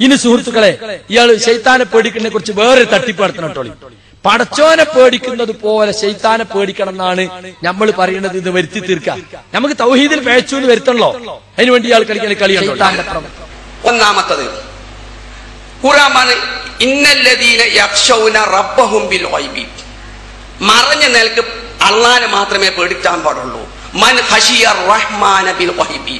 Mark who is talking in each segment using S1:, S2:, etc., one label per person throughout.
S1: ഇനി സുഹൃത്തുക്കളെ ഇയാൾ ശൈത്താനെ പേടിക്കുന്നതിനെ കുറിച്ച് വേറെ തട്ടിപ്പ് പടച്ചോനെ പേടിക്കുന്നത് പോലെ ശൈത്താനെ പേടിക്കണം എന്നാണ് നമ്മൾ പറയുന്നത് ഇത് വരുത്തി തീർക്കുക. നമുക്ക് തൗഹീദിൽ പേച്ചു എന്ന് വരുത്തണല്ലോ അതിനുവേണ്ടി ഇയാൾ കളിക്കുന്ന കളിയാണ്
S2: ഒന്നാമത്തത് ഇന്നല്ലദീന റബ്ബഹും ബിൽ മറഞ്ഞ നിലയ്ക്ക് അള്ളാനെ മാത്രമേ പേടിക്കാൻ പാടുള്ളൂ. മൻ റഹ്മാന ബിൽ ഗൈബി.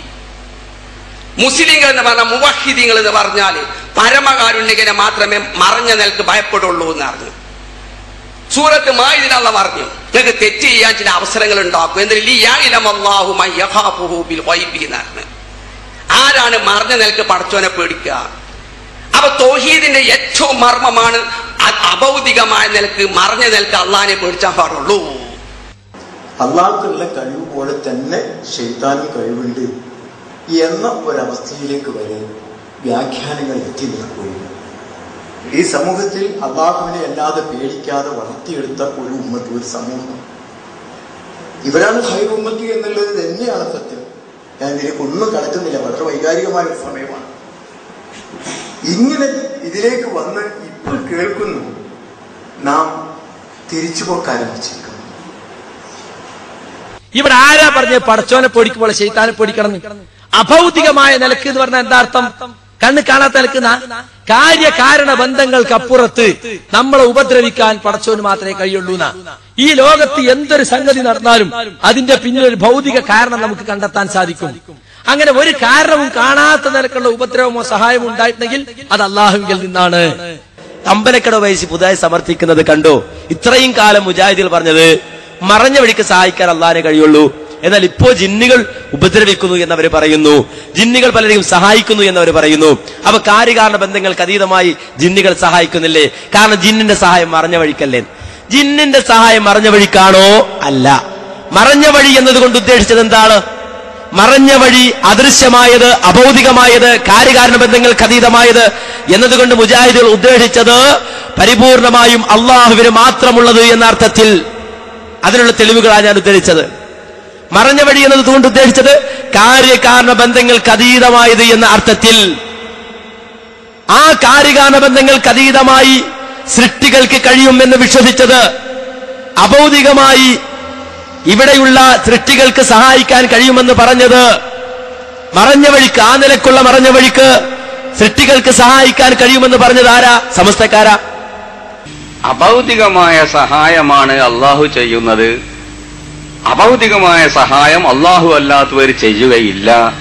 S2: മുസ്ലിങ്ങൾ എന്ന് പറഞ്ഞ മുവഹിദീങ്ങൾ എന്ന് പറഞ്ഞാൽ പരമകാരുണ്യകനെ മാത്രമേ മറഞ്ഞ നിലയ്ക്ക് ഭയപ്പെടുള്ളൂ എന്ന് പറഞ്ഞു. സൂറത്ത് മായിദിനുള്ള പറഞ്ഞു നിങ്ങൾക്ക് തെറ്റ് ചെയ്യാൻ ചില അവസരങ്ങൾ ഉണ്ടാക്കും. എന്നിട്ട് ആരാണ് മറഞ്ഞ നിലയ്ക്ക് പടച്ചോനെ പേടിക്കുക? അപ്പൊ തോഹീദിന്റെ ഏറ്റവും മർമ്മമാണ് അഭൗതികമായ നിലയ്ക്ക് മറഞ്ഞ നിലയ്ക്ക് അള്ളഹാനെ പേടിച്ചാൻ പാടുള്ളൂ.
S3: അള്ളാഹ്ക്കുള്ള കഴിവ് പോലെ തന്നെ ഷെയ്ത്താനും കഴിവുണ്ട്. എന്ന ഒരവസ്ഥയിലേക്ക് വരെ വ്യാഖ്യാനങ്ങൾ എത്തി നിൽക്കുകയും ഈ സമൂഹത്തിൽ അള്ളാഹുവിനെ അല്ലാതെ പേടിക്കാതെ വളർത്തിയെടുത്ത ഒരു ഉമ്മത്ത് ഒരു സമൂഹം. ഇവരാണ് ഹൈർ ഉമ്മത്തി എന്നുള്ളത് തന്നെയാണ് സത്യം. ഞാൻ ഇതിലേക്ക് ഒന്നും കടക്കുന്നില്ല. വളരെ വൈകാരികമായ ഒരു സമയമാണ്. ഇങ്ങനെ ഇതിലേക്ക് വന്ന് ഇപ്പോൾ കേൾക്കുന്നു. നാം തിരിച്ചു പോക്ക് ആരംഭിച്ചിരിക്കുന്നു.
S1: ഇവിടെ ആരാ പറഞ്ഞ പടച്ചോനെ പൊടിക്കുമ്പോൾ ശൈത്താനെ പൊടിക്കണം? അഭൗതികമായ നിലയ്ക്ക് എന്ന് പറഞ്ഞാൽ എന്താ അർത്ഥം? കണ്ണ് കാണാത്ത നിൽക്കുന്ന കാര്യകാരണ ബന്ധങ്ങൾക്ക് അപ്പുറത്ത് നമ്മളെ ഉപദ്രവിക്കാൻ പടച്ചോന് മാത്രമേ കഴിയുള്ളൂ ഈ ലോകത്ത് എന്തൊരു സംഗതി നടന്നാലും അതിന്റെ പിന്നിൽ ഒരു ഭൗതിക കാരണം നമുക്ക് കണ്ടെത്താൻ സാധിക്കും. അങ്ങനെ ഒരു കാരണവും കാണാത്ത നിലക്കുള്ള ഉപദ്രവമോ സഹായമോ ഉണ്ടായിട്ടുണ്ടെങ്കിൽ അത് അള്ളാഹുവിൽ നിന്നാണ്.
S4: തമ്പലക്കട വയസ്സ് പുതുതായി സമർത്ഥിക്കുന്നത് കണ്ടോ? ഇത്രയും കാലം മുജാഹിദികൾ പറഞ്ഞത് മറഞ്ഞ വഴിക്ക് സഹായിക്കാൻ അള്ളാഹിനെ കഴിയുള്ളൂ. എന്നാൽ ഇപ്പോ ജിന്നുകൾ ഉപദ്രവിക്കുന്നു എന്നവർ പറയുന്നു. ജിന്നുകൾ പലരെയും സഹായിക്കുന്നു എന്നവർ പറയുന്നു. അപ്പൊ കാര്യകാരണ ബന്ധങ്ങൾക്ക് അതീതമായി ജിന്നുകൾ സഹായിക്കുന്നില്ലേ? കാരണം ജിന്നിന്റെ സഹായം മറഞ്ഞ വഴിക്കല്ലേ? ജിന്നിന്റെ സഹായം മറഞ്ഞ വഴിക്കാണോ? അല്ല. മറഞ്ഞ വഴി എന്നതുകൊണ്ട് ഉദ്ദേശിച്ചത് എന്താണ്? മറഞ്ഞ വഴി അദൃശ്യമായത് അഭൗതികമായത് കാര്യകാരണ ബന്ധങ്ങൾക്ക് അതീതമായത് എന്നതുകൊണ്ട് മുജാഹിദുകൾ ഉദ്ദേശിച്ചത് പരിപൂർണമായും അള്ളാഹുവിന് മാത്രമുള്ളത് എന്ന അർത്ഥത്തിൽ. അതിനുള്ള തെളിവുകളാണ് ഞാൻ ഉദ്ധരിച്ചത്. മറഞ്ഞ വഴി എന്നത് കൊണ്ട് ഉദ്ദേശിച്ചത് കാര്യകാരണ ബന്ധങ്ങൾക്ക് അതീതമായത് എന്ന അർത്ഥത്തിൽ. ആ കാര്യകാരണ ബന്ധങ്ങൾക്ക് അതീതമായി സൃഷ്ടികൾക്ക് കഴിയുമെന്ന് വിശ്വസിച്ചത് അഭൗതികമായി ഇവിടെയുള്ള സൃഷ്ടികൾക്ക് സഹായിക്കാൻ കഴിയുമെന്ന് പറഞ്ഞത് മറഞ്ഞ വഴിക്ക് ആ നിലക്കുള്ള മറഞ്ഞ വഴിക്ക് സൃഷ്ടികൾക്ക് സഹായിക്കാൻ കഴിയുമെന്ന് പറഞ്ഞത് ആരാ? സമസ്തക്കാരാ.
S5: അഭൗതികമായ സഹായമാണ് അള്ളാഹു ചെയ്യുന്നത്. അഭൗതികമായ സഹായം അള്ളാഹു അല്ലാത്തവർ ചെയ്യുകയില്ല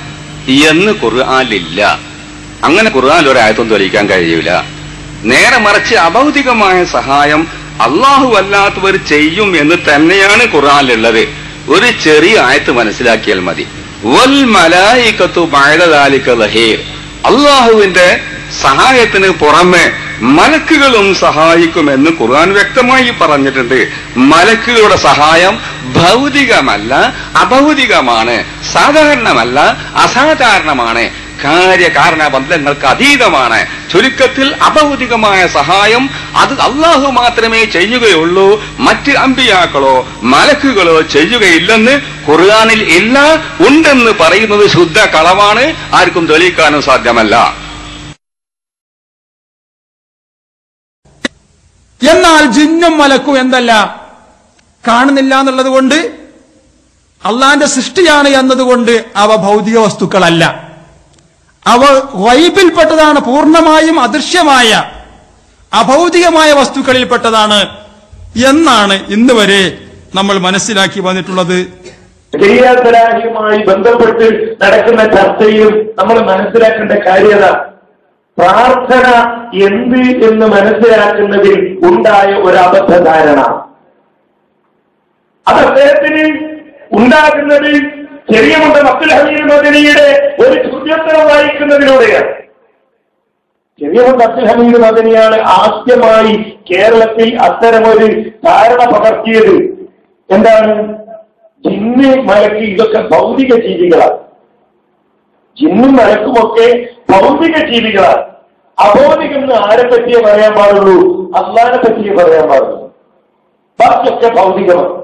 S5: എന്ന് ഖുർആാനിലില്ല. അങ്ങനെ ഖുർആാനിൽ ഒരു ആയത്വം തെളിയിക്കാൻ കഴിയൂല. നേരെ മറിച്ച് അഭൗതികമായ സഹായം അള്ളാഹു അല്ലാത്തവർ ചെയ്യും എന്ന് തന്നെയാണ് ഖുർആാനിലുള്ളത്. ഒരു ചെറിയ ആയത്ത് മനസ്സിലാക്കിയാൽ മതി. വൽ മലായിക്കത്തു അള്ളാഹുവിന്റെ സഹായത്തിന് പുറമെ മലക്കുകളും സഹായിക്കുമെന്ന് ഖുർആൻ വ്യക്തമായി പറഞ്ഞിട്ടുണ്ട്. മലക്കുകളുടെ സഹായം ഭൗതികമല്ല അഭൗതികമാണ് സാധാരണമല്ല അസാധാരണമാണ് കാര്യകാരണ ബന്ധങ്ങൾക്ക് അതീതമാണ്. ചുരുക്കത്തിൽ അഭൗതികമായ സഹായം അത് അള്ളാഹു മാത്രമേ ചെയ്യുകയുള്ളൂ. മറ്റ് അമ്പിയാക്കളോ മലക്കുകളോ ചെയ്യുകയില്ലെന്ന് ഖുർആാനിൽ ഇല്ല. ഉണ്ടെന്ന് പറയുന്നത് ശുദ്ധ കളവാണ്. ആർക്കും തെളിയിക്കാനും സാധ്യമല്ല.
S6: എന്നാൽ ജിന്നും മലക്കും എന്തല്ല? കാണുന്നില്ല എന്നുള്ളത് കൊണ്ട് അള്ളാന്റെ സൃഷ്ടിയാണ് എന്നതുകൊണ്ട് അവ ഭൗതിക വസ്തുക്കളല്ല. അവ വൈബിൽപ്പെട്ടതാണ് പൂർണമായും അദൃശ്യമായ അഭൗതികമായ വസ്തുക്കളിൽപ്പെട്ടതാണ് എന്നാണ് ഇന്ന് വരെ നമ്മൾ മനസ്സിലാക്കി വന്നിട്ടുള്ളത്.
S7: ബന്ധപ്പെട്ട് നടക്കുന്ന ചർച്ചയും നമ്മൾ മനസ്സിലാക്കേണ്ട കാര്യത പ്രാർത്ഥന എന്ത് എന്ന് മനസ്സിലാക്കുന്നതിൽ ഉണ്ടായ ഒരു അബദ്ധധാരണ അത് അദ്ദേഹത്തിന് ഉണ്ടാകുന്നതിൽ ചെറിയ മുണ്ട ഹമീദ് ഒരു ചോദ്യോത്തരം വായിക്കുന്നതിലൂടെയാണ്. ചെറിയ മുണ്ട അബ്ദുൽ ഹമീദ് മദനിയാണ് ആദ്യമായി കേരളത്തിൽ അത്തരമൊരു ധാരണ പകർത്തിയത്. എന്താണ്? ജിന്ന് മലക്ക് ഇതൊക്കെ ഭൗതിക ജീവികളാണ്. ജിന്നും മലക്കുമൊക്കെ ഭൗതിക ജീവികളാണ് അഭൗതികം ആരെ പറ്റിയേ പറയാൻ പാടുള്ളൂ? അള്ളാനെ പറ്റിയേ പറയാൻ പാടുള്ളൂ. ബാക്കിയൊക്കെ ഭൗതികമാണ്.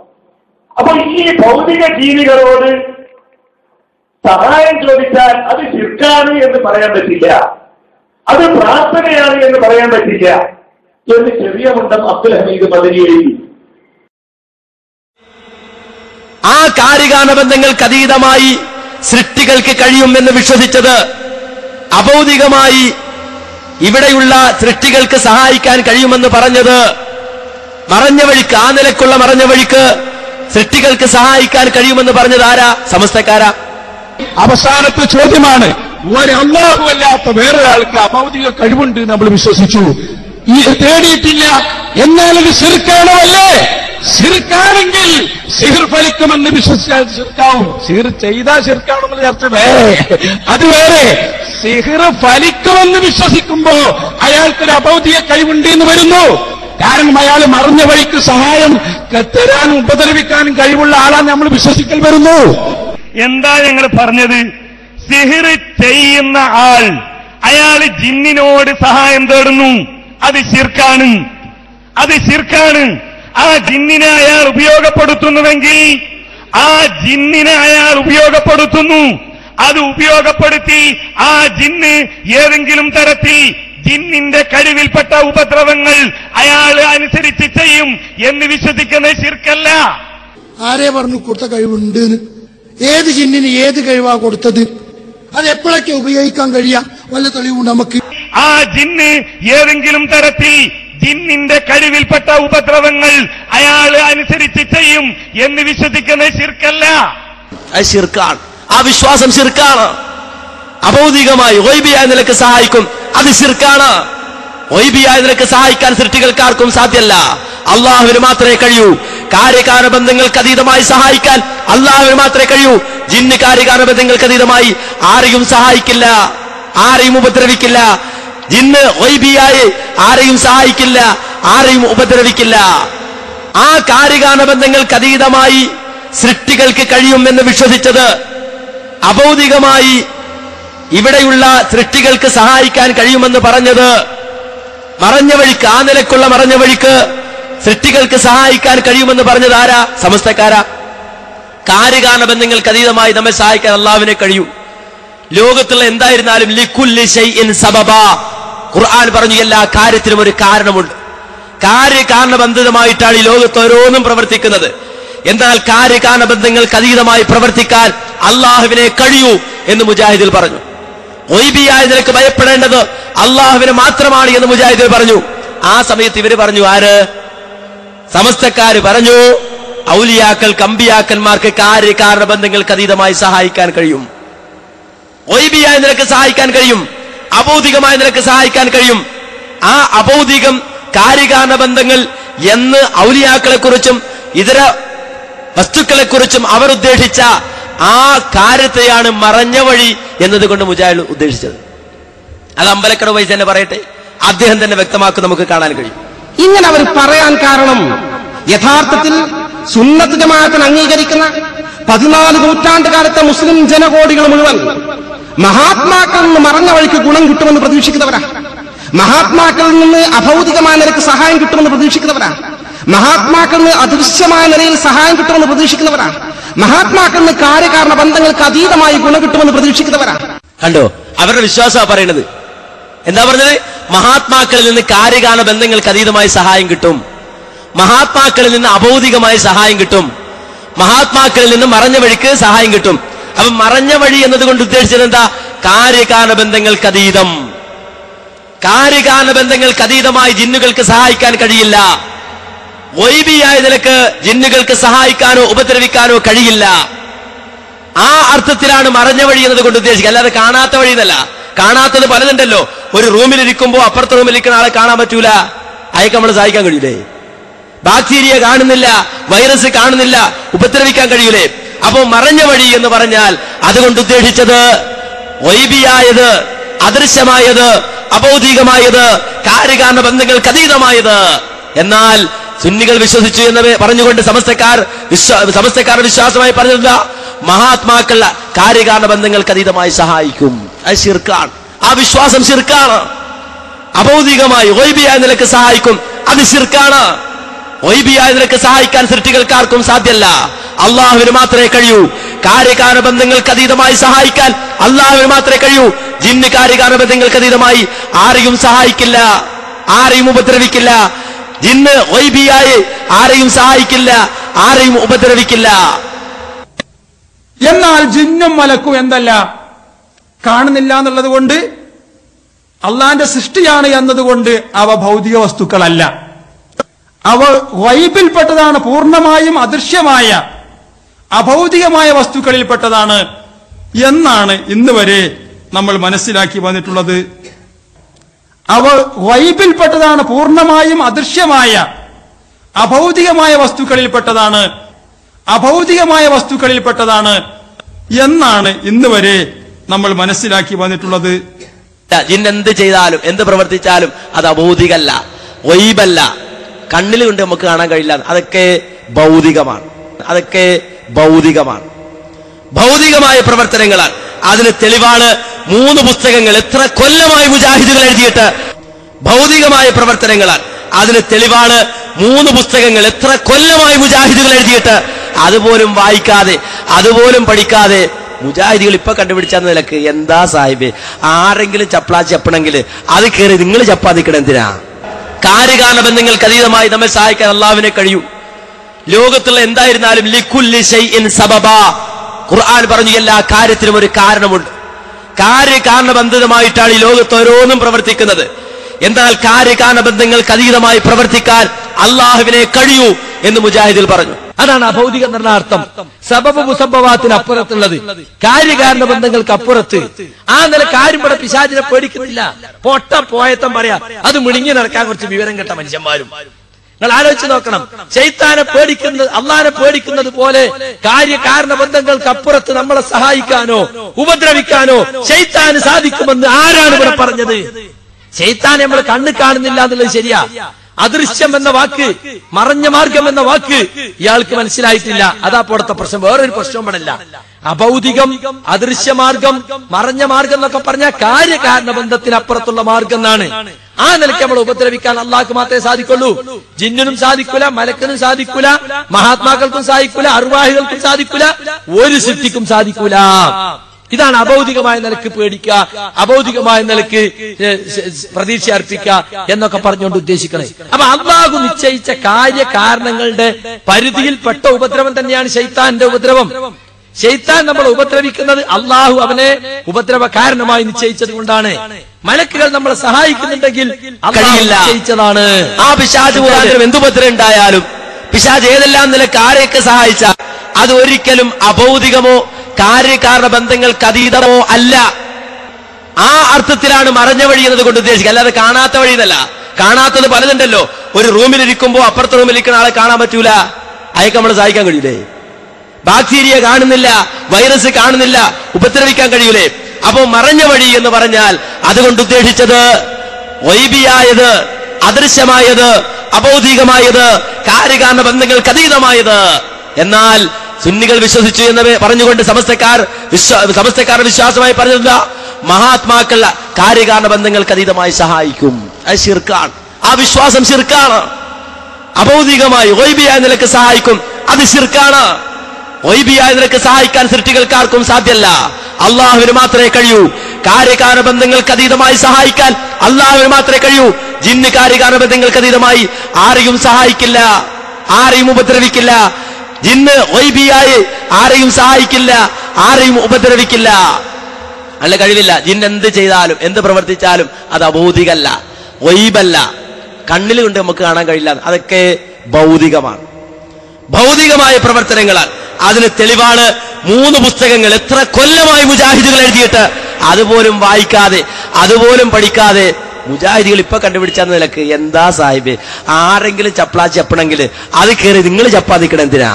S7: അപ്പൊ ഈ ഭൗതിക ജീവികളോട് സഹായം ചോദിച്ചാൽ അത് ശിർക്കാണ് എന്ന് പറയാൻ പറ്റില്ല. അത് പ്രാർത്ഥനയാണ് എന്ന് പറയാൻ പറ്റില്ല. എന്ന് ചെറിയ മുണ്ടം അബ്ദുൽ ഹമീദ് മദനി എഴുതി.
S4: ആ കാരികാന ബന്ധങ്ങൾക്ക് അതീതമായി സൃഷ്ടികൾക്ക് കഴിയുമെന്ന് വിശ്വസിച്ചത് അഭൗതികമായി ഇവിടെയുള്ള സൃഷ്ടികൾക്ക് സഹായിക്കാൻ കഴിയുമെന്ന് പറഞ്ഞത് മറഞ്ഞ വഴിക്ക് ആ നിലക്കുള്ള മറഞ്ഞ വഴിക്ക് സൃഷ്ടികൾക്ക് സഹായിക്കാൻ കഴിയുമെന്ന് പറഞ്ഞത് ആരാ? സമസ്തക്കാരാ.
S6: അവസാനത്തെ ചോദ്യമാണ് ഒരല്ലാഹുവല്ലാത്ത വേറൊരാൾക്ക് അഭൗതിക കഴിവുണ്ട് നമ്മൾ വിശ്വസിച്ചു. ഈ തേടിയിട്ടില്ല. എന്നാൽ ഇത് ശിർക്കാണോ അല്ലേ? ശിർക്കാണെങ്കിൽ സിഹിർ ഫലിക്കുമെന്ന് വിശ്വസിച്ചാൽ ശിർക്കാവും. സിഹിർ ചെയ്താൽ ശിർക്കാണെന്നുള്ള ചർച്ച വേറെ. അത് വേറെ. സിഹിർ ഫലിക്കുമെന്ന് വിശ്വസിക്കുമ്പോ അയാൾക്കൊരു അഭൗതിക കഴിവുണ്ട് എന്ന് വരുന്നു. കാരണം അയാൾ മറിഞ്ഞ വഴിക്ക് സഹായം തരാനും ഉപദ്രവിക്കാനും കഴിവുള്ള ആളാണ് നമ്മൾ വിശ്വസിക്കൽ വരുന്നു.
S8: എന്താ ഞങ്ങൾ പറഞ്ഞത്? സിഹിർ ചെയ്യുന്ന ആൾ അയാൾ ജിന്നിനോട് സഹായം തേടുന്നു. അത് ശിർക്കാണ്. അത് ശിർക്കാണ്. ആ ജിന്നിനെ അയാൾ ഉപയോഗപ്പെടുത്തുന്നുവെങ്കിൽ ആ ജിന്നിനെ അയാൾ ഉപയോഗപ്പെടുത്തുന്നു. അത് ഉപയോഗപ്പെടുത്തി ആ ജിന്ന് ഏതെങ്കിലും തരത്തിൽ ജിന്നിന്റെ കഴിവിൽപ്പെട്ട ഉപദ്രവങ്ങൾ അയാൾ അനുസരിച്ച് ചെയ്യും എന്ന് വിശ്വസിക്കുന്നത് ശിർക്കല്ല.
S9: ആരെ പറഞ്ഞു കൊടുത്ത കഴിവുണ്ട് ഏത് ജിന്നിന് ഏത് കഴിവാ കൊടുത്തത്? അത് എപ്പോഴൊക്കെ ഉപയോഗിക്കാൻ കഴിയാ? വല്ല തെളിവും നമുക്ക്?
S8: ആ ജിന്ന് ഏതെങ്കിലും തരത്തിൽ ജിന്നിന്റെ കഴിവിൽപ്പെട്ട ഉപദ്രവങ്ങൾ അയാൾ അനുസരിച്ച് ചെയ്യും എന്ന് വിശ്വസിക്കുന്നത് ശിർക്കല്ല.
S4: ശിർക്കാണ്. ആ വിശ്വാസം ശിർക്കാണ്. അഭൗതികമായി ഒയ്ബിയായ നിലയ്ക്ക് സഹായിക്കും. അത് ശിർക്കാണ്. ഒയ്ബിയായ നിലയ്ക്ക് സഹായിക്കാൻ സൃഷ്ടികൾക്കാർക്കും സാധ്യല്ല. അള്ളാഹുവിന് മാത്രമേ കഴിയൂ. കാര്യകാര ബന്ധങ്ങൾക്ക് അതീതമായി സഹായിക്കാൻ അള്ളാഹുവിന് മാത്രമേ കഴിയൂ. ജിന്ന് കാര്യകാര ബന്ധങ്ങൾക്ക് അതീതമായി ആരെയും സഹായിക്കില്ല. ആരെയും ഉപദ്രവിക്കില്ല. ജിന്ന് വൈബിയായി ആരെയും സഹായിക്കില്ല ആരെയും ഉപദ്രവിക്കില്ല. ആ കാര്യകാന ബന്ധങ്ങൾക്ക് അതീതമായി സൃഷ്ടികൾക്ക് കഴിയുമെന്ന് വിശ്വസിച്ചത് അഭൗതികമായി ഇവിടെയുള്ള സൃഷ്ടികൾക്ക് സഹായിക്കാൻ കഴിയുമെന്ന് പറഞ്ഞത് മറഞ്ഞ വഴിക്ക് ആ നിലക്കുള്ള മറഞ്ഞ വഴിക്ക് സൃഷ്ടികൾക്ക് സഹായിക്കാൻ കഴിയുമെന്ന് പറഞ്ഞത് ആരാ? സമസ്തക്കാരാ. കാര്യകാരണ ബന്ധങ്ങൾക്ക് അതീതമായി നമ്മെ സഹായിക്കാൻ അള്ളാവിനെ കഴിയൂ. ലോകത്തുള്ള എന്തായിരുന്നാലും ലിക്കുല്ലി സബബ. ഖുർആൻ പറഞ്ഞു എല്ലാ കാര്യത്തിനും ഒരു കാരണമുണ്ട്. കാര്യകാരണബന്ധിതമായിട്ടാണ് ഈ ലോകത്ത് ഓരോന്നും പ്രവർത്തിക്കുന്നത്. എന്നാൽ കാര്യകാരണബന്ധങ്ങൾക്ക് അതീതമായി പ്രവർത്തിക്കാൻ അള്ളാഹുവിനെ കഴിയൂ എന്ന് മുജാഹിദിൽ പറഞ്ഞു. ഒയ്ബിയായ നിനക്ക് ഭയപ്പെടേണ്ടത് അള്ളാഹുവിനെ മാത്രമാണ് എന്ന് മുജാഹിദിൽ പറഞ്ഞു. ആ സമയത്ത് ഇവർ പറഞ്ഞു ആര്? സമസ്തക്കാര് പറഞ്ഞു ഔലിയാക്കൾ കമ്പിയാക്കന്മാർക്ക് കാര്യകാരണ ബന്ധങ്ങൾക്ക് അതീതമായി സഹായിക്കാൻ കഴിയും. ഒയ്ബിയായ നിനക്ക് സഹായിക്കാൻ കഴിയും. അബൗദികമായ നിനക്ക് സഹായിക്കാൻ കഴിയും. ആ അബൗദികം കാര്യകാരണ ബന്ധങ്ങൾ എന്ന് ഔലിയാക്കളെ കുറിച്ചും ഇതര വസ്തുക്കളെ കുറിച്ചും അവർ ഉദ്ദേശിച്ച ആ കാര്യത്തെയാണ് മറഞ്ഞ വഴി എന്നതുകൊണ്ട് മുജാഹിദ് ഉദ്ദേശിച്ചത്. അത് അമ്പലക്കട വൈസ് തന്നെ പറയട്ടെ. അദ്ദേഹം തന്നെ വ്യക്തമാക്കും നമുക്ക് കാണാൻ കഴിയും.
S10: ഇങ്ങനെ അവർ പറയാൻ കാരണം യഥാർത്ഥത്തിൽ സുന്നത്ത് ജമാഅത്തിന് അംഗീകരിക്കുന്ന പതിനാല് നൂറ്റാണ്ട് കാലത്തെ മുസ്ലിം ജനകോടികൾ മുഴുവൻ മഹാത്മാക്കളിൽ നിന്ന് മറഞ്ഞ വഴിക്ക് ഗുണം കിട്ടുമെന്ന് പ്രതീക്ഷിക്കുന്നവരാ. മഹാത്മാക്കളിൽ നിന്ന് അഭൗതികമായ നിലയ്ക്ക് സഹായം കിട്ടുമെന്ന് പ്രതീക്ഷിക്കുന്നവരാ. മഹാത്മാക്കളിൽ നിന്ന് അദൃശ്യമായ നിലയിൽ സഹായം കിട്ടുമെന്ന് പ്രതീക്ഷിക്കുന്നവരാ. മഹാത്മാക്കളിൽ നിന്ന് കാര്യകാരണ ബന്ധങ്ങൾക്ക് അതീതമായി ഗുണം കിട്ടുമെന്ന് പ്രതീക്ഷിക്കുന്നവരാ.
S4: കണ്ടോ? അവരുടെ വിശ്വാസമാണ് പറയുന്നത്. എന്താ പറഞ്ഞത്? മഹാത്മാക്കളിൽ നിന്ന് കാര്യകാരണ ബന്ധങ്ങൾക്ക് അതീതമായി സഹായം കിട്ടും. മഹാത്മാക്കളിൽ നിന്ന് അഭൗതികമായ സഹായം കിട്ടും. മഹാത്മാക്കളിൽ നിന്ന് മറഞ്ഞ വഴിക്ക് സഹായം കിട്ടും. അപ്പൊ മറഞ്ഞ വഴി എന്നതുകൊണ്ട് ഉദ്ദേശിച്ചത് എന്താ കാര്യകാല ബന്ധങ്ങൾക്ക് അതീതം. കാര്യകാല ബന്ധങ്ങൾക്ക് അതീതമായി ജിന്നുകൾക്ക് സഹായിക്കാൻ കഴിയില്ല. വൈബിയായ നിലയ്ക്ക് ജിന്നുകൾക്ക് സഹായിക്കാനോ ഉപദ്രവിക്കാനോ കഴിയില്ല. ആ അർത്ഥത്തിലാണ് മറഞ്ഞ വഴി എന്നതുകൊണ്ട് ഉദ്ദേശിക്കുക. അല്ലാതെ കാണാത്ത വഴി എന്നല്ല. കാണാത്തത് പലതുണ്ടല്ലോ. ഒരു റൂമിൽ ഇരിക്കുമ്പോ അപ്പുറത്തെ റൂമിൽ ഇരിക്കുന്ന ആളെ കാണാൻ പറ്റൂല. അയക്ക് നമ്മൾ സഹായിക്കാൻ കഴിയൂലേ? ബാക്ടീരിയ കാണുന്നില്ല വൈറസ് കാണുന്നില്ല ഉപദ്രവിക്കാൻ കഴിയൂലേ അപ്പോ മറഞ്ഞ വഴി എന്ന് പറഞ്ഞാൽ അതുകൊണ്ട് ഉദ്ദേശിച്ചത് വൈബിയായത് അദൃശ്യമായത് അബൗദ്ധികമായത് കാര്യകാരണ ബന്ധങ്ങൾക്ക് അതീതമായത്. എന്നാൽ സുന്നികൾ വിശ്വസിച്ചു എന്ന് പറഞ്ഞുകൊണ്ട് സമസ്തക്കാർ സമസ്തക്കാർ വിശ്വാസമായി പറഞ്ഞില്ല മഹാത്മാക്കൾ കാര്യകാരണ ബന്ധങ്ങൾക്ക് അതീതമായി സഹായിക്കും. അത് ശിർക്കാണ്. ആ വിശ്വാസം ശിർക്കാണ്. അബൗദികമായി ഒയ്ബിയായ നിലയ്ക്ക് സഹായിക്കും. അത് ശിർക്കാണ്. ഒയ്ബിയായ സഹായിക്കാൻ സൃഷ്ടികൾക്കാർക്കും സാധ്യല്ല അള്ളാഹുവിന് മാത്രമേ കഴിയൂ. കാര്യകാരണ ബന്ധങ്ങൾക്ക് അതീതമായി സഹായിക്കാൻ അള്ളാഹുവിന് മാത്രമേ കഴിയൂ. ജിന്ന് കാര്യകാരണ ബന്ധങ്ങൾക്ക് അതീതമായി ആരെയും സഹായിക്കില്ല. ആരെയും ഉപദ്രവിക്കില്ല. ജിന്ന് വൈബിയായി ആരെയും സഹായിക്കില്ല. ആരെയും ഉപദ്രവിക്കില്ല.
S6: എന്നാൽ ജിന്നും മലക്കും എന്തല്ല? കാണുന്നില്ല എന്നുള്ളത് കൊണ്ട് അള്ളാന്റെ സൃഷ്ടിയാണ് എന്നതുകൊണ്ട് അവ ഭൗതിക വസ്തുക്കളല്ല. അവ വൈബിൽപ്പെട്ടതാണ് പൂർണമായും അദൃശ്യമായ അഭൗതികമായ വസ്തുക്കളിൽപ്പെട്ടതാണ് എന്നാണ് ഇന്ന് വരെ നമ്മൾ മനസ്സിലാക്കി വന്നിട്ടുള്ളത്. അവ വൈബിൽപ്പെട്ടതാണ് പൂർണമായും അദൃശ്യമായ അഭൗതികമായ വസ്തുക്കളിൽപ്പെട്ടതാണ് അഭൗതികമായ വസ്തുക്കളിൽപ്പെട്ടതാണ് എന്നാണ് ഇന്ന് വരെ നമ്മൾ മനസ്സിലാക്കി വന്നിട്ടുള്ളത്.
S4: ജിൻ ചെയ്താലും എന്ത് പ്രവർത്തിച്ചാലും അത് അഭൗതികല്ല വൈബല്ല. കണ്ണിൽ കൊണ്ട് നമുക്ക് കാണാൻ കഴിയില്ല. അതൊക്കെ ഭൗതികമാണ്. അതൊക്കെ ഭൗതികമാണ്. ഭൗതികമായ പ്രവർത്തനങ്ങളാണ് അതിന് തെളിവാണ് മൂന്ന് പുസ്തകങ്ങൾ എത്ര കൊല്ലമായി മുജാഹിദുകൾ എഴുതിയിട്ട്. ഭൗതികമായ പ്രവർത്തനങ്ങളാണ് അതിന് തെളിവാണ് മൂന്ന് പുസ്തകങ്ങൾ എത്ര കൊല്ലമായി മുജാഹിദുകൾ എഴുതിയിട്ട്. അതുപോലും വായിക്കാതെ അതുപോലും പഠിക്കാതെ മുജാഹിദികൾ ഇപ്പൊ കണ്ടുപിടിച്ച നിലയ്ക്ക് എന്താ സാഹിബ്? ആരെങ്കിലും ചപ്ലാ ചപ്പണമെങ്കിൽ അത് കയറി നിങ്ങൾ ചപ്പാതിക്കണം എന്തിനാ? കാര്യകാരണ ബന്ധങ്ങൾക്ക് അതീതമായി നമ്മെ സഹായിക്കാൻ അള്ളാവിനെ കഴിയൂ. ലോകത്തുള്ള എന്തായിരുന്നാലും ഷൈഇൻ സബബ. ഖുർആൻ പറഞ്ഞു എല്ലാ കാര്യത്തിനും ഒരു കാരണമുണ്ട്. കാര്യകാരണബന്ധിതമായിട്ടാണ് ഈ ലോകത്ത് ഓരോന്നും പ്രവർത്തിക്കുന്നത്. എന്നാൽ കാര്യകാരണ ബന്ധങ്ങൾക്ക് അതീതമായി പ്രവർത്തിക്കാൻ അള്ളാഹുവിനെ കഴിയൂ എന്ന് മുജാഹിദിൽ പറഞ്ഞു.
S1: അതാണ് അഭൗതിക നിർണാർത്ഥം സബബ് മുസംഭവത്തിന് അപ്പുറത്തുള്ളത്. കാര്യകാരണ ബന്ധങ്ങൾക്ക് അപ്പുറത്ത്. ആ നില കാര്യം ഇവിടെ പിശാചിനെ പേടിക്കുന്നില്ല പൊട്ട പോയത്തം പറയാ. അത് മുളിങ്ങി നടക്കാൻ കുറച്ച് വിവരം കെട്ട മനുഷ്യന്മാരും. നിങ്ങൾ ആലോചിച്ച് നോക്കണം. ചൈത്താനെ പേടിക്കുന്ന അള്ളാനെ പേടിക്കുന്നത് പോലെ കാര്യകാരണ ബന്ധങ്ങൾക്ക് അപ്പുറത്ത് നമ്മളെ സഹായിക്കാനോ ഉപദ്രവിക്കാനോ ചൈത്താന് സാധിക്കുമെന്ന് ആരാണ് ഇവിടെ പറഞ്ഞത്? ചൈത്താൻ നമ്മൾ കണ്ണ് കാണുന്നില്ല എന്നുള്ളത് ശരിയാ. അദൃശ്യം എന്ന വാക്ക് മറഞ്ഞ മാർഗം എന്ന വാക്ക് ഇയാൾക്ക് മനസ്സിലായിട്ടില്ല. അതാ പോടത്തെ പ്രശ്നം. വേറൊരു പ്രശ്നവും പെടില്ല അഭൗതികം അദൃശ്യമാർഗം മറഞ്ഞ മാർഗം എന്നൊക്കെ പറഞ്ഞ കാര്യകാരണ ബന്ധത്തിനപ്പുറത്തുള്ള മാർഗം എന്നാണ് ആ നിലയ്ക്ക് നമ്മൾ ഉപദ്രവിക്കാൻ അള്ളാഹ്ക്ക് മാത്രമേ സാധിക്കുള്ളൂ. ജിന്നിനും സാധിക്കൂല മലക്കിനും സാധിക്കൂല മഹാത്മാക്കൾക്കും സാധിക്കൂല അറുവാഹികൾക്കും സാധിക്കൂല ഒരു സൃഷ്ടിക്കും സാധിക്കൂല. ഇതാണ് അഭൗതികമായ നിലയ്ക്ക് പേടിക്കുക അഭൗതികമായ നിലയ്ക്ക് പ്രതീക്ഷ അർപ്പിക്കുക എന്നൊക്കെ പറഞ്ഞുകൊണ്ട് ഉദ്ദേശിക്കണേ. അപ്പൊ അള്ളാഹു നിശ്ചയിച്ച കാര്യകാരണങ്ങളുടെ പരിധിയിൽപ്പെട്ട ഉപദ്രവം തന്നെയാണ് ശൈത്താന്റെ ഉപദ്രവം. ശൈത്താൻ നമ്മൾ ഉപദ്രവിക്കുന്നത് അള്ളാഹു അവനെ ഉപദ്രവ കാരണമായി നിശ്ചയിച്ചത് കൊണ്ടാണ്. മലക്കുകൾ നമ്മളെ സഹായിക്കുന്നുണ്ടെങ്കിൽ
S4: കഴിയില്ല.
S1: നിശ്ചയിച്ചതാണ്.
S4: ആ പിശാജ് എന്തുപത്രം ഉണ്ടായാലും പിശാജ് ഏതെല്ലാം നിലയ്ക്ക് ആരെയൊക്കെ സഹായിച്ച? അത് ഒരിക്കലും അഭൗതികമോ കാര്യകാരണ ബന്ധങ്ങൾക്ക് അതീതമോ അല്ല. ആ അർത്ഥത്തിലാണ് മറഞ്ഞ വഴി എന്നത് കൊണ്ട് ഉദ്ദേശിക്കുക. അല്ലാതെ കാണാത്ത വഴി എന്നല്ല. കാണാത്തത് പലതുണ്ടല്ലോ. ഒരു റൂമിൽ ഇരിക്കുമ്പോ അപ്പുറത്തെ റൂമിൽ ഇരിക്കുന്ന ആളെ കാണാൻ പറ്റൂല. അയക്ക് നമ്മൾ സഹായിക്കാൻ കഴിയൂലേ? ബാക്ടീരിയ കാണുന്നില്ല വൈറസ് കാണുന്നില്ല ഉപദ്രവിക്കാൻ കഴിയൂലേ? അപ്പോ മറഞ്ഞ വഴി എന്ന് പറഞ്ഞാൽ അതുകൊണ്ട് ഉദ്ദേശിച്ചത് വൈബിയായത് അദൃശ്യമായത് അബൗദ്ധികമായത് കാര്യകാരണ ബന്ധങ്ങൾക്ക് അതീതമായത്. എന്നാൽ സുന്നികൾ വിശ്വസിച്ചു എന്ന് പറഞ്ഞുകൊണ്ട് സമസ്തക്കാർ സമസ്തക്കാർ വിശ്വാസമായി പറഞ്ഞില്ല മഹാത്മാക്കൾ കാര്യകാരണ ബന്ധങ്ങൾക്ക് അതീതമായി സഹായിക്കും. അത് ശിർക്കാണ്. ആ വിശ്വാസം ശിർക്കാണ്. അഭൗതികമായി ഒയ്ബിയായ നിലയ്ക്ക് സഹായിക്കും. അത് ശിർക്കാണ്. ഒയ്ബിയായ നിലയ്ക്ക് സഹായിക്കാൻ സൃഷ്ടികൾക്കാർക്കും സാധ്യല്ല. അള്ളാഹുവിന് മാത്രമേ കഴിയൂ. കാര്യകാരണ ബന്ധങ്ങൾക്ക് അതീതമായി സഹായിക്കാൻ അള്ളാഹുവിന് മാത്രമേ കഴിയൂ. ജിന്ന് കാര്യകാരണ ബന്ധങ്ങൾക്ക് അതീതമായി ആരെയും സഹായിക്കില്ല. ആരെയും ഉപദ്രവിക്കില്ല. ജിന്ന് വൈബിയായി ആരെയും സഹായിക്കില്ല ആരെയും ഉപദ്രവിക്കില്ല. അല്ല കഴിവില്ല. ജിന്ന് എന്ത് ചെയ്താലും എന്ത് പ്രവർത്തിച്ചാലും അത് അബൗദികല്ല വൈബല്ല. കണ്ണിൽ കൊണ്ട് നമുക്ക് കാണാൻ കഴിയില്ല. അതൊക്കെ ഭൗതികമാണ്. ഭൗതികമായ പ്രവർത്തനങ്ങളാണ് അതിന് തെളിവാണ് മൂന്ന് പുസ്തകങ്ങൾ. എത്ര കൊല്ലമായി മുജാഹിദുകൾ എഴുതിയിട്ട് അതുപോലും വായിക്കാതെ അതുപോലും പഠിക്കാതെ മുജാഹിദികൾ ഇപ്പൊ കണ്ടുപിടിച്ച നിലയ്ക്ക് എന്താ സാഹിബ്? ആരെങ്കിലും ചപ്ലാ ചപ്പണമെങ്കിൽ അത് കയറി നിങ്ങൾ ചപ്പാതിക്കണം എന്തിനാ?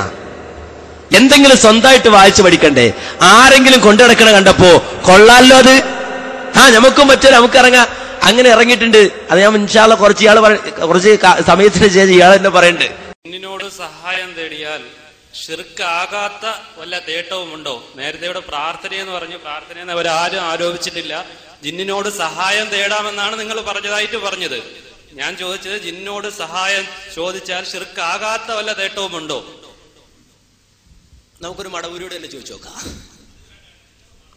S4: എന്തെങ്കിലും സ്വന്തമായിട്ട് വായിച്ചു പഠിക്കണ്ടേ? ആരെങ്കിലും കൊണ്ടു നടക്കണ കണ്ടപ്പോ കൊള്ളാലോ അത്? ആ നമുക്കും പറ്റില്ല നമുക്ക് ഇറങ്ങാം. അങ്ങനെ ഇറങ്ങിയിട്ടുണ്ട്. അത് ഞാൻ ഇൻഷാല്ല കുറച്ച് ഇയാൾ കുറച്ച് സമയത്തിന് ശേഷം ഇയാൾ തന്നെ
S11: പറയണ്ട്. സഹായം തേടിയാൽ ഷിർക്കാകാത്ത വല്ല തേട്ടവുമുണ്ടോ? നേരത്തെ ഇവിടെ പ്രാർത്ഥനയെന്ന് പറഞ്ഞു. പ്രാർത്ഥനയെന്ന് അവരാരും ആരോപിച്ചിട്ടില്ല. ജിന്നിനോട് സഹായം തേടാമെന്നാണ് നിങ്ങൾ പറഞ്ഞതായിട്ട് പറഞ്ഞത്. ഞാൻ ചോദിച്ചത് ജിന്നിനോട് സഹായം ചോദിച്ചാൽ ഷിർക്കാകാത്ത വല്ല തേട്ടവുമുണ്ടോ?
S4: നമുക്കൊരു മടവൂരോട് തന്നെ ചോദിച്ചു നോക്കാം.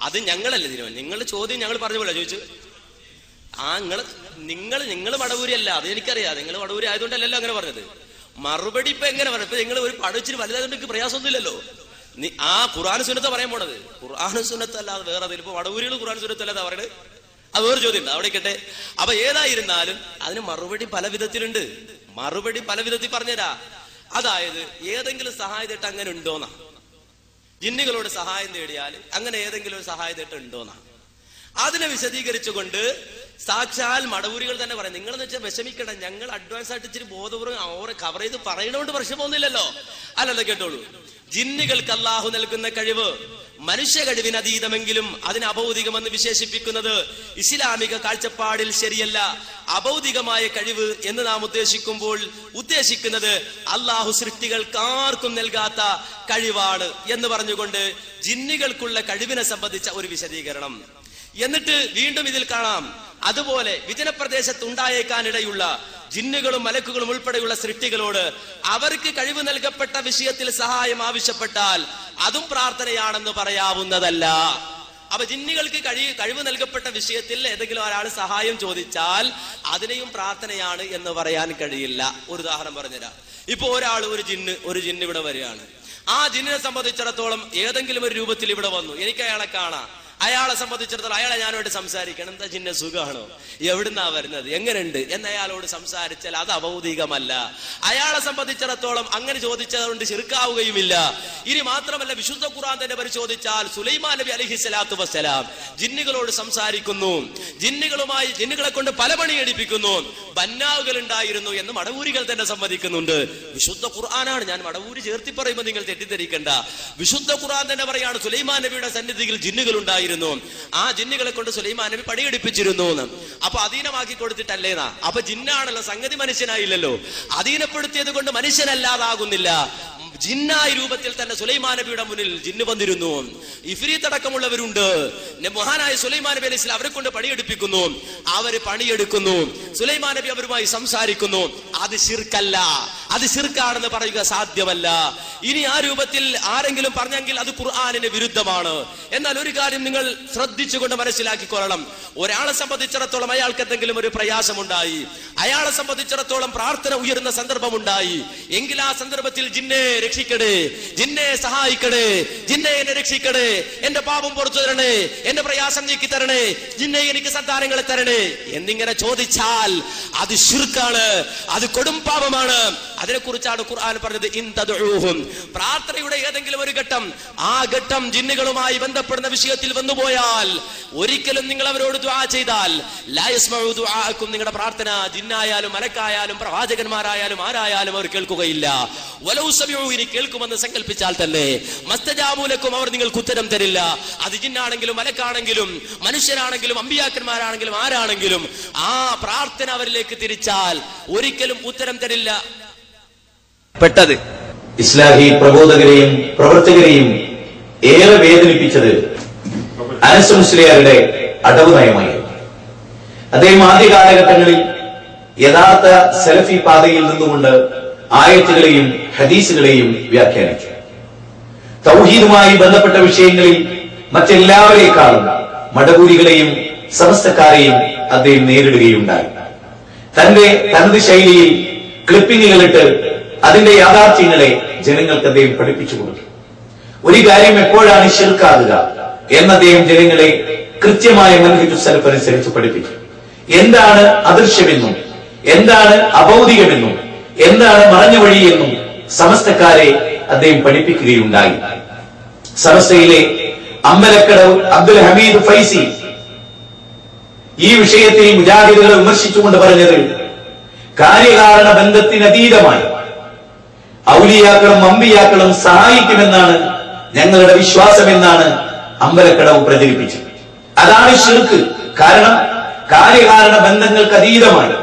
S12: അത് ഞങ്ങളല്ല തീരുമാനം? നിങ്ങൾ ചോദ്യം ഞങ്ങൾ പറഞ്ഞ പോലെ ചോദിച്ചു. ആ നിങ്ങൾ നിങ്ങൾ നിങ്ങൾ മടവൂരി അല്ല അത് എനിക്കറിയാം. നിങ്ങൾ മടവൂരി ആയതുകൊണ്ടല്ലല്ലോ അങ്ങനെ പറഞ്ഞത്. മറുപടി ഇപ്പൊ എങ്ങനെ പറഞ്ഞു ഇപ്പൊ നിങ്ങൾ ഒരു പഠിച്ചിട്ട് വലുതായതുകൊണ്ട് എനിക്ക് പ്രയാസമൊന്നുമില്ലല്ലോ. ആ ഖുർആൻ സുന്നത്ത പറയാൻ പോണത്. ഖുർആൻ സുന്നത്ത് അല്ലാതെ വേറെ അതിൽ ഇപ്പൊ വടവൂരികൾ ഖുർആൻ സുന്നത്ത് അല്ലാതെ പറയണത്? അത് വേറെ ചോദ്യം ഉണ്ട് അവിടെ കേട്ടെ അപ്പൊ ഏതായിരുന്നാലും അതിന് മറുപടി പല വിധത്തിലുണ്ട്. മറുപടി പല വിധത്തിൽ പറഞ്ഞുതരാ. അതായത് ഏതെങ്കിലും സഹായത്തിട്ട് അങ്ങനെ ഉണ്ടോന്നാ. ജിന്നുകളോട് സഹായം തേടിയാൽ അങ്ങനെ ഏതെങ്കിലും ഒരു സഹായം തേട്ടുണ്ടോന്നാണ് അതിനെ വിശദീകരിച്ചുകൊണ്ട് സാക്ഷാൽ മടവൂരികൾ തന്നെ പറയും. നിങ്ങൾ എന്ന് വെച്ചാൽ വിഷമിക്കണം ഞങ്ങൾ അഡ്വാൻസ് ആയിട്ട് ഇച്ചിരി ബോധപൂർവം അവരെ കവർ ചെയ്ത് പറയണോണ്ട് പോകുന്നില്ലല്ലോ അല്ലല്ലോ കേട്ടോളൂ. ജിന്നുകൾക്ക് അള്ളാഹു നൽകുന്ന കഴിവ് മനുഷ്യ കഴിവിന് അതിനെ അതിന് അഭൗതികമെന്ന് വിശേഷിപ്പിക്കുന്നത് ഇസ്ലാമിക കാഴ്ചപ്പാടിൽ ശരിയല്ല. അഭൗതികമായ കഴിവ് എന്ന് നാം ഉദ്ദേശിക്കുമ്പോൾ ഉദ്ദേശിക്കുന്നത് അള്ളാഹു സൃഷ്ടികൾക്ക് ആർക്കും നൽകാത്ത കഴിവാണ് എന്ന് പറഞ്ഞുകൊണ്ട് ജിന്നുകൾക്കുള്ള കഴിവിനെ സംബന്ധിച്ച ഒരു വിശദീകരണം. എന്നിട്ട് വീണ്ടും ഇതിൽ കാണാം. അതുപോലെ വിജനപ്രദേശത്ത് ഉണ്ടായേക്കാനിടയുള്ള ജിന്നുകളും മലക്കുകളും ഉൾപ്പെടെയുള്ള സൃഷ്ടികളോട് അവർക്ക് കഴിവ് നൽകപ്പെട്ട വിഷയത്തിൽ സഹായം ആവശ്യപ്പെട്ടാൽ അതും പ്രാർത്ഥനയാണെന്ന് പറയാവുന്നതല്ല. അപ്പൊ ജിന്നുകൾക്ക് കഴി കഴിവ് നൽകപ്പെട്ട വിഷയത്തിൽ ഏതെങ്കിലും ഒരാൾ സഹായം ചോദിച്ചാൽ അതിനെയും പ്രാർത്ഥനയാണ് എന്ന് പറയാൻ കഴിയില്ല. ഒരു ഉദാഹരണം പറഞ്ഞുതരാം. ഇപ്പൊ ഒരാൾ ഒരു ജിന്ന് ഒരു ജിന്ന് ഇവിടെ വരികയാണ്. ആ ജിന്നിനെ സംബന്ധിച്ചിടത്തോളം ഏതെങ്കിലും ഒരു രൂപത്തിൽ ഇവിടെ വന്നു. എനിക്ക് അയാളെ കാണാം. അയാളെ സംബന്ധിച്ചിടത്തോളം അയാളെ ഞാനോട് സംസാരിക്കണം. എന്താ ചിന്ന സുഖമാണോ എവിടുന്നാ വരുന്നത്? എങ്ങനെയുണ്ട് എന്ന അയാളോട് സംസാരിച്ചാൽ അത് അഭൗതികമല്ല. അയാളെ സംബന്ധിച്ചിടത്തോളം അങ്ങനെ ചോദിച്ചതുകൊണ്ട് ചെറുക്കാവുകയുമില്ല. ഇനി മാത്രമല്ല വിശുദ്ധ ഖുറാൻ തന്നെ പരിശോധിച്ചാൽ സുലൈമാൻ നബി അലഹി സ്വലാത്തു വസ്സലാം ജിന്നുകളോട് സംസാരിക്കുന്നു. ജിന്നുകളുമായി ജിന്നുകളെ കൊണ്ട് പല പണി എടുപ്പിക്കുന്നു. ബന്നാവുകൾ ഉണ്ടായിരുന്നു എന്ന് മടവൂരികൾ തന്നെ സമ്മതിക്കുന്നുണ്ട് വിശുദ്ധ ഖുർആനാണ്. ഞാൻ മടവൂരി ചേർത്തി പറയുമ്പോൾ നിങ്ങൾ തെറ്റിദ്ധരിക്കണ്ട. വിശുദ്ധ ഖുർആൻ തന്നെ പറയാണ് സുലൈമാൻ നബിയുടെ സന്നിധിയിൽ ജിന്നുകൾ ഉണ്ടായിരുന്നു ആ ജിന്നുകളെ കൊണ്ട് സുലൈമാൻ നബി പണിയെടുപ്പിച്ചിരുന്നു എന്ന്. അപ്പൊ അധീനമാക്കി കൊടുത്തിട്ടല്ലേന്നാ അപ്പൊ ജിന്നാണല്ലോ സംഗതി മനുഷ്യനായില്ലല്ലോ. അധീനപ്പെടുത്തിയത് കൊണ്ട് മനുഷ്യനല്ലാതാകുന്നില്ല. ജിന്നായ രൂപത്തിൽ തന്നെ സുലൈമാ നബിയുടെ മുന്നിൽ ജിന്ന് വന്നിരുന്നു. ഇഫ്രീത്ത് അടക്കമുള്ളവരുണ്ട് മഹാനായ സുലൈമാൻ നബി അലൈഹി അവരെ കൊണ്ട് പണിയെടുപ്പിക്കുന്നു. അവർ പണിയെടുക്കുന്നു. സുലൈമാ നബി അവരുമായി സംസാരിക്കുന്നു. അത് ശിർക്കല്ല. അത് ശിർക്കാണെന്ന് പറയുക സാധ്യമല്ല. ഇനി ആ രൂപത്തിൽ ആരെങ്കിലും പറഞ്ഞെങ്കിൽ അത് ഖുർആാനിന് വിരുദ്ധമാണ്. എന്നാൽ ഒരു കാര്യം നിങ്ങൾ ശ്രദ്ധിച്ചുകൊണ്ട് മനസ്സിലാക്കിക്കൊള്ളണം. ഒരാളെ സംബന്ധിച്ചിടത്തോളം അയാൾക്ക് എന്തെങ്കിലും ഒരു പ്രയാസമുണ്ടായി. അയാളെ സംബന്ധിച്ചിടത്തോളം പ്രാർത്ഥന ഉയരുന്ന സന്ദർഭമുണ്ടായി. എങ്കിൽ ആ സന്ദർഭത്തിൽ ജിന്നെ രക്ഷിക്കണേ ജിന്നെ സഹായിക്കടേ. ജിന്നെ എന്നെ രക്ഷിക്കടേ എന്റെ പാപം പുറത്തു തരണേ. എന്റെ പ്രയാസം നീക്കി തരണേ. ജിന്നെ എനിക്ക് സന്താനങ്ങളെ തരണേ. എന്നിങ്ങനെ ചോദിച്ചാൽ അത് ശുർക്കാണ്. അത് കൊടും പാപമാണ്. അതിനെ കുറിച്ചാണ് ഖുർആൻ പറഞ്ഞത് ഇൻ തദ്ഉഹും പ്രാർത്ഥനയുടെ ഏതെങ്കിലും ഒരു ഘട്ടം ആ ഘട്ടം ജിന്നുകളുമായി ബന്ധപ്പെടുന്ന വിഷയത്തിൽ വന്നുപോയാൽ ഒരിക്കലും നിങ്ങൾ അവരോട് ദുആ ചെയ്താൽ ലാ യസ്മഉ ദുആഅക്കും. നിങ്ങളുടെ പ്രാർത്ഥന ജിന്നായാലും മലക്കായാലും പ്രവാചകന്മാരായാലും ആരായാലും അവർ കേൾക്കുകയില്ല. വലൗ സമിഉ ഇനി കേൾക്കുമെന്ന് സങ്കല്പിച്ചാൽ തന്നെ മസ്തജാമൂലക്കും അവർ നിങ്ങൾക്ക് ഉത്തരം തരില്ല. അത് ജിന്നാണെങ്കിലും മലക്കാണെങ്കിലും മനുഷ്യരാണെങ്കിലും അമ്പിയാക്കന്മാരാണെങ്കിലും ആരാണെങ്കിലും ആ പ്രാർത്ഥന അവരിലേക്ക് തിരിച്ചാൽ ഒരിക്കലും ഉത്തരം തരില്ല.
S13: പെട്ടത്. ഇസ്ലാഹി പ്രബോധകരെയും പ്രവർത്തകരെയും ഏറെ വേദനിപ്പിച്ചത് അനസ് മുസ്ലിയാരുടെ അടവ് നയമായിരുന്നു. അദ്ദേഹം ആദ്യ കാലഘട്ടങ്ങളിൽ യഥാർത്ഥ സെൽഫി പാതയിൽ നിന്നുകൊണ്ട് ആയത്തുകളെയും ഹദീസുകളെയും വ്യാഖ്യാനിച്ചു. തൗഹീദുമായി ബന്ധപ്പെട്ട വിഷയങ്ങളിൽ മറ്റെല്ലാവരേക്കാളും മടകൂരികളെയും സമസ്തക്കാരെയും അദ്ദേഹം നേരിടുകയുണ്ടായി. തന്റെ തനത് ശൈലിയിൽ ക്ലിപ്പിങ്ങുകളിട്ട് അതിന്റെ യാഥാർത്ഥ്യങ്ങളെ ജനങ്ങൾക്ക് അദ്ദേഹം പഠിപ്പിച്ചു കൊടുത്തു. ഒരു കാര്യം എപ്പോഴാണ് ശിർക്കാകുക എന്ന് അദ്ദേഹം ജനങ്ങളെ കൃത്യമായ മൻഹിജു സലഫ് അനുസരിച്ച് പഠിപ്പിച്ചു. എന്താണ് അദൃശ്യമെന്നും എന്താണ് അഭൗതികമെന്നും എന്താണ് മറഞ്ഞ വഴിയെന്നും സമസ്തക്കാരെ അദ്ദേഹം പഠിപ്പിക്കുകയുണ്ടായി. സമസ്തയിലെ അമ്പലക്കടവ് അബ്ദുൽ ഹമീദ് ഫൈസി ഈ വിഷയത്തിൽ മുജാഹിദുകളെ വിമർശിച്ചുകൊണ്ട് പറഞ്ഞത് കാര്യകാരണ ബന്ധത്തിനതീതമായി ഔലിയാക്കളും അമ്പിയാക്കളും സഹായിക്കുമെന്നാണ് ഞങ്ങളുടെ വിശ്വാസമെന്നാണ് അമ്പലക്കടവ് പ്രചരിപ്പിച്ചത്. അതാണ് ഷിർക്ക്. കാരണം കാര്യകാരണ ബന്ധങ്ങൾക്ക് അതീതമായി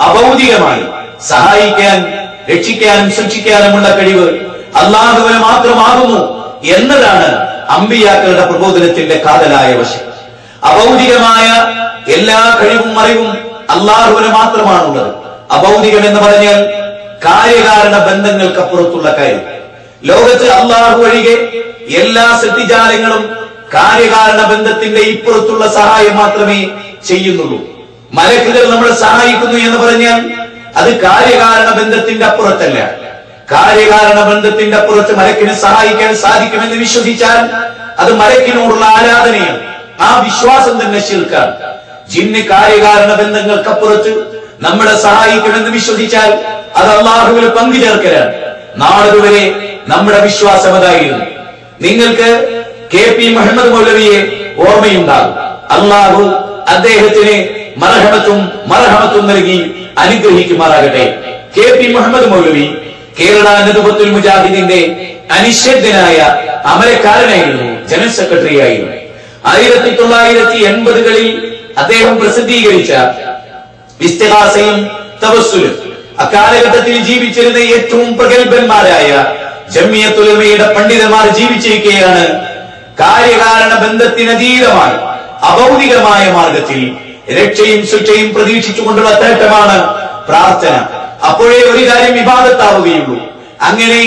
S13: അഭൗതികമായി സഹായിക്കാൻ രക്ഷിക്കാനും ശിക്ഷിക്കാനുമുള്ള കഴിവ് അള്ളാഹുവിന് മാത്രമാകുന്നു എന്നതാണ് അമ്പിയാക്കളുടെ പ്രബോധനത്തിന്റെ കാതലായ വശം. അഭൗതികമായ എല്ലാ കഴിവും അറിവും അള്ളാഹുവിന് മാത്രമാണുള്ളത്. അഭൗതികം എന്ന് പറഞ്ഞാൽ കാര്യകാരണ ബന്ധങ്ങൾക്കപ്പുറത്തുള്ള കാര്യം. ലോകത്ത് അള്ളാഹു ഒഴികെ എല്ലാ സൃഷ്ടിജാലങ്ങളും കാര്യകാരണ ബന്ധത്തിന്റെ ഇപ്പുറത്തുള്ള സഹായം മാത്രമേ ചെയ്യുന്നുള്ളൂ. മലക്കുകൾ നമ്മളെ സഹായിക്കുന്നു എന്ന് പറഞ്ഞാൽ അത് കാര്യകാരണ ബന്ധത്തിന്റെ അപ്പുറത്തല്ല. കാര്യകാരണ ബന്ധത്തിന്റെ അപ്പുറത്ത് മലക്കിനെ സഹായിക്കാൻ സാധിക്കുമെന്ന് വിശ്വസിച്ചാൽ അത് മലക്കിനോടുള്ള ആരാധനയാണ്. ആ വിശ്വാസം തന്നെ ശീർക്കാൻ ജിന്ന് കാര്യകാരണ ബന്ധങ്ങൾക്കപ്പുറത്ത് നമ്മളെ സഹായിക്കുമെന്ന് വിശ്വസിച്ചാൽ അത് അള്ളാഹുവിൽ പങ്കുചേർക്കലാണ് നാളുവരെ നമ്മുടെ വിശ്വാസം അതായിരുന്നു. നിങ്ങൾക്ക് കെ പി മുഹമ്മദ് മൗലവിയെ ഓർമ്മയുണ്ടാകും. അള്ളാഹു അദ്ദേഹത്തിന് മറഹമത്തും മറഹമത്തും നൽകി അനുഗ്രഹിക്കുമാറാകട്ടെ. കെ പി മുഹമ്മദ് മൗലവി കേരള നദുബത്തുൽ മുജാഹിദിന്റെ അനിശ്ചിതനായ അമരക്കാരനായിരുന്നു ജനറൽ സെക്രട്ടറി ആയിരുന്നു ആയിരത്തി തൊള്ളായിരത്തി എൺപതുകളിൽ അദ്ദേഹം പ്രസിദ്ധീകരിച്ച ഇസ്തിഹാസയും തപസ്സുലും അക്കാലഘട്ടത്തിൽ ജീവിച്ചിരുന്ന ഏറ്റവും പ്രഗത്ഭന്മാരായ ജമ്മിയത്തുലമയുടെ പണ്ഡിതന്മാർ ജീവിച്ചിരിക്കുകയാണ് കാര്യകാരണ ബന്ധത്തിനതീതമായി അഭൗതികമായ മാർഗത്തിൽ രക്ഷയും ശിക്ഷയും പ്രതീക്ഷിച്ചുകൊണ്ടുള്ള തേട്ടമാണ് പ്രാർത്ഥന. അപ്പോഴേ ഒരു കാര്യം വിവാദത്താവുകയുള്ളൂ. അങ്ങനെ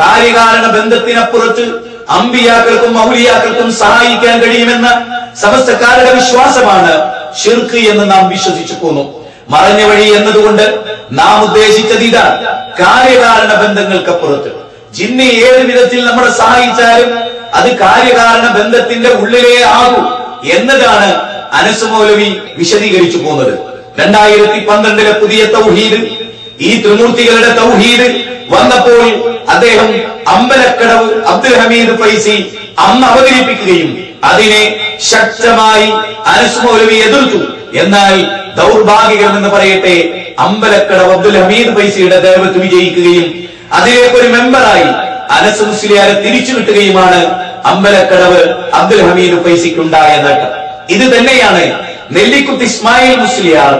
S13: കാര്യകാരണ ബന്ധത്തിനപ്പുറത്ത് അമ്പിയാക്കൾക്കും മൗലിയാക്കൾക്കും സഹായിക്കാൻ കഴിയുമെന്ന സമസ്തക്കാരുടെ വിശ്വാസമാണ് ഷിർക്ക് എന്ന് നാം വിശ്വസിച്ചു പോന്നു. മറഞ്ഞ വഴി എന്നതുകൊണ്ട് നാം ഉദ്ദേശിച്ചത് ഇതാണ് കാര്യകാരണ ബന്ധങ്ങൾക്കപ്പുറത്ത്. ജിന്നി ഏത് വിധത്തിൽ നമ്മളെ സഹായിച്ചാലും അത് കാര്യകാരണ ബന്ധത്തിന്റെ ഉള്ളിലേ ആകൂ എന്നതാണ് അനസ് മൗലവി വിശദീകരിച്ചു പോകുന്നത്. രണ്ടായിരത്തി പന്ത്രണ്ടിലെ പുതിയ തൗഹീദ് ഈ ത്രിമൂർത്തികളുടെ തൗഹീദ് വന്നപ്പോൾ അദ്ദേഹം അമ്പലക്കടവ് അബ്ദുൽ ഹമീദ് ഫൈസി അന്ന് അവതരിപ്പിക്കുകയും അതിനെ ശക്തമായി അനസ് മൗലവി എതിർത്തു. എന്നാൽ ദൗർഭാഗ്യകരം എന്ന് പറയട്ടെ അമ്പലക്കടവ് അബ്ദുൽ ഹമീദ് ഫൈസിയുടെ ദേവത്ത് വിജയിക്കുകയും അതിലേക്ക് ഒരു മെമ്പറായി അനസ് മുസ്ലിയാരെ തിരിച്ചു കിട്ടുകയുമാണ് അമ്പലക്കടവ് അബ്ദുൽ ഹമീദ് ഫൈസിക്കുണ്ടായ നേട്ടം. ഇത് തന്നെയാണ് നെല്ലിക്കുത്ത് ഇസ്മായിൽ മുസ്ലിയാർ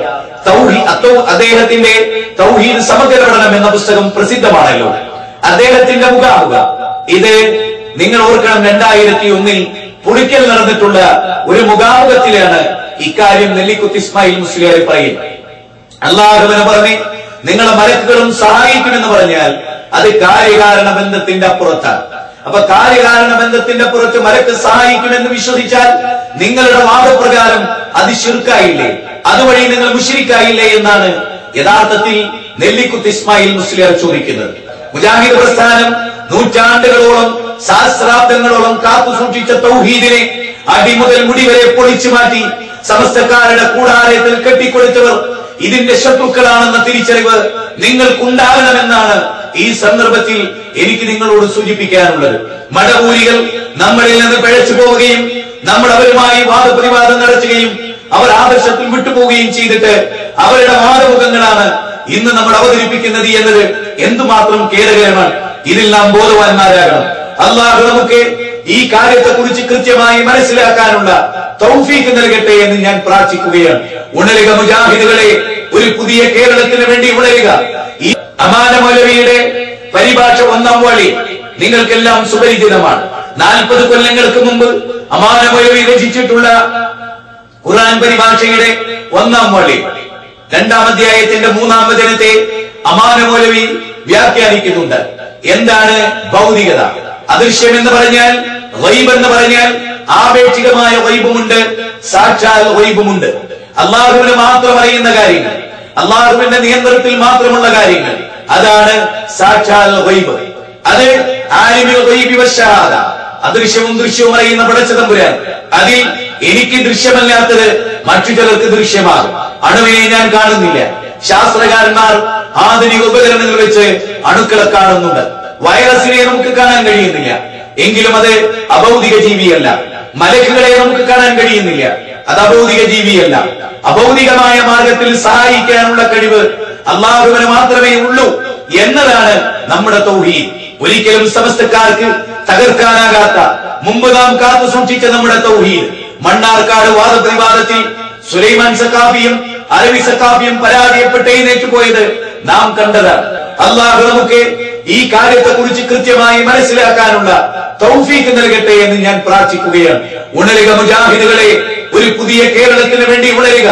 S13: അദ്ദേഹത്തിന്റെ തൗഹീദ് സമഗ്ര പഠനം എന്ന പുസ്തകം പ്രസിദ്ധമാണല്ലോ. അദ്ദേഹത്തിന്റെ മുഖാമുഖ. ഇത് നിങ്ങൾ ഓർക്കണം രണ്ടായിരത്തി ഒന്നിൽ പുളിക്കൽ നടന്നിട്ടുള്ള ഒരു മുഖാമുഖത്തിലാണ് ഇക്കാര്യം നെല്ലിക്കുത്ത് ഇസ്മായിൽ മുസ്ലിയാർ പറയുന്നത് അള്ളാഹുവിനെ പറഞ്ഞ് നിങ്ങളെ മലക്കുകളും സഹായിക്കുമെന്ന് പറഞ്ഞാൽ അത് കാര്യകാരണ ബന്ധത്തിന്റെ അപ്പുറത്താണ്. അപ്പൊ കാര്യകാരണ ബന്ധത്തിന്റെ പുറത്ത് മലക്ക് സഹായിക്കുമെന്ന് വിശ്വസിച്ചാൽ നിങ്ങളുടെ വാദപ്രകാരം അത് ശിർക്കായില്ലേ? അതുവഴി നിങ്ങൾ മുഷിരിക്കായില്ലേ എന്നാണ് യഥാർത്ഥത്തിൽ നെല്ലിക്കുത്ത് ഇസ്മായിൽ മുസ്ലിയാർ ചോദിക്കുന്നത്. മുജാഹിദ് പ്രസ്ഥാനം നൂറ്റാണ്ടുകളോളം സഹസ്രാബ്ദങ്ങളോളം കാത്തു സൂക്ഷിച്ച തൗഹീദിനെ അടിമുതൽ മുടിവരെ പൊളിച്ചു മാറ്റി സമസ്തക്കാരുടെ കൂടാലയത്തിൽ കെട്ടിക്കൊടുത്തവർ ഇതിന്റെ ശത്രുക്കളാണെന്ന തിരിച്ചറിവ് നിങ്ങൾക്കുണ്ടാകണമെന്നാണ് ഈ സന്ദർഭത്തിൽ എനിക്ക് നിങ്ങളോട് സൂചിപ്പിക്കാനുള്ളത് മടകൂലികൾ നമ്മളിൽ നിന്ന് പിഴച്ചു പോവുകയും നമ്മൾ അവരുമായി വാദപ്രതിവാദം നടത്തുകയും അവർ ആദർശത്തിൽ വിട്ടുപോവുകയും ചെയ്തിട്ട് അവരുടെ വാദമുഖങ്ങളാണ് ഇന്ന് നമ്മൾ അവതരിപ്പിക്കുന്നത് എന്നത് എന്തുമാത്രം ഖേദകരമാണ്. ഇതിൽ നാം ബോധവാന്മാരാകണം. അള്ളാഹു നമുക്ക് ഈ കാര്യത്തെ കുറിച്ച് കൃത്യമായി മനസ്സിലാക്കാനുള്ള തൗഫീക്ക് നൽകട്ടെ എന്ന് ഞാൻ പ്രാർത്ഥിക്കുകയാണ്. ഉണരുക മുജാഹിദുകളെ ഒരു പുതിയ കേരളത്തിന് വേണ്ടി ഉണരുക. ഈ അമാന മൗലവിയുടെ പരിഭാഷ ഒന്നാം വഴി നിങ്ങൾക്കെല്ലാം സുപരിചിതമാണ്. നാൽപ്പത് കൊല്ലങ്ങൾക്ക് മുമ്പ് അമാന മൗലവി രചിച്ചിട്ടുള്ള ഖുർആൻ പരിഭാഷയുടെ ഒന്നാം വഴി രണ്ടാം അധ്യായത്തിന്റെ മൂന്നാം വചനത്തെ അമാന മൗലവി വ്യാഖ്യാനിക്കുന്നുണ്ട്. എന്താണ് ഭൗതികത? അദൃശ്യം എന്ന് പറഞ്ഞാൽ വൈബ് എന്ന് പറഞ്ഞാൽ ആപേക്ഷികമായ വൈബുമുണ്ട് സാക്ഷാൽ വൈബുമുണ്ട് അള്ളാഹുവിന് മാത്രം അറിയുന്ന കാര്യങ്ങൾ. അള്ളാഹുവിന്റെ നിയന്ത്രണത്തിൽ മാത്രമുള്ള കാര്യങ്ങൾ. അതാണ് സാക്ഷാൽ അത് അദൃശ്യവും ദൃശ്യവും അറിയുന്ന പടച്ചതമ്പുരാൻ അതിൽ എനിക്ക് ദൃശ്യമല്ലാത്തത് മറ്റു ചിലർക്ക് ദൃശ്യമാകും. അണുവിനെ ഞാൻ കാണുന്നില്ല. ശാസ്ത്രകാരന്മാർ ആധുനിക ഉപകരണങ്ങൾ വെച്ച് അണുക്കളെ കാണുന്നുണ്ട്. വൈറസിനെ നമുക്ക് കാണാൻ കഴിയുന്നില്ല. എങ്കിലും അത് അഭൗതിക ജീവിയല്ല. മലക്കുകളെ നമുക്ക് കാണാൻ കഴിയുന്നില്ല. അത് അഭൗതിക ജീവിയല്ല. അഭൗതികമായ മാർഗത്തിൽ സഹായിക്കാനുള്ള കഴിവ് അള്ളാഹുവിന് മാത്രമേ ഉള്ളൂ എന്നതാണ് നമ്മുടെ തൗഹീദ്. ഒരിക്കലും സമസ്തക്കാർക്ക് തകർക്കാനാകാത്ത മുമ്പ് നാം കാത്തു സൂക്ഷിച്ച നമ്മുടെ തൗഹീദ്. മണ്ണാർക്കാട് വാദപ്രതിവാദത്തിൽ സുലൈമാൻ സക്കാഫിയും അരവി സക്കാഫിയും പരാജയപ്പെട്ട് പോയത് നാം കണ്ടത് അള്ളാഹു നമുക്ക് ഈ കാര്യത്തെ കുറിച്ച് കൃത്യമായി മനസ്സിലാക്കാനുള്ള തൗഫീക്ക് നൽകട്ടെ എന്ന് ഞാൻ പ്രാർത്ഥിക്കുകയാണ്. ഉണരുക മുജാഹിദുകളെ ഒരു പുതിയ കേരളത്തിന് വേണ്ടി ഉണരുക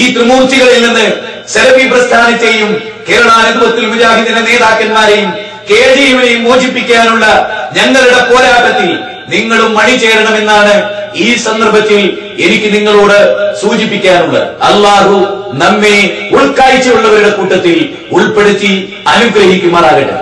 S13: ഈ ത്രിമൂർത്തികളിൽ നിന്ന് സെലഫി പ്രസ്ഥാനത്തെയും കേരള അനുഭവത്തിൽ മുജാഹിദിന്റെ നേതാക്കന്മാരെയും കെ ജിയുവിനെയും മോചിപ്പിക്കാനുള്ള ഞങ്ങളുടെ പോരാട്ടത്തിൽ നിങ്ങളും മണി ചേരണമെന്നാണ് ഈ സന്ദർഭത്തിൽ എനിക്ക് നിങ്ങളോട് സൂചിപ്പിക്കാനുള്ളത്. അള്ളാഹു നമ്മെ ഉൾക്കാഴ്ചയുള്ളവരുടെ കൂട്ടത്തിൽ ഉൾപ്പെടുത്തി അനുഗ്രഹിക്കുമാറാകട്ടെ.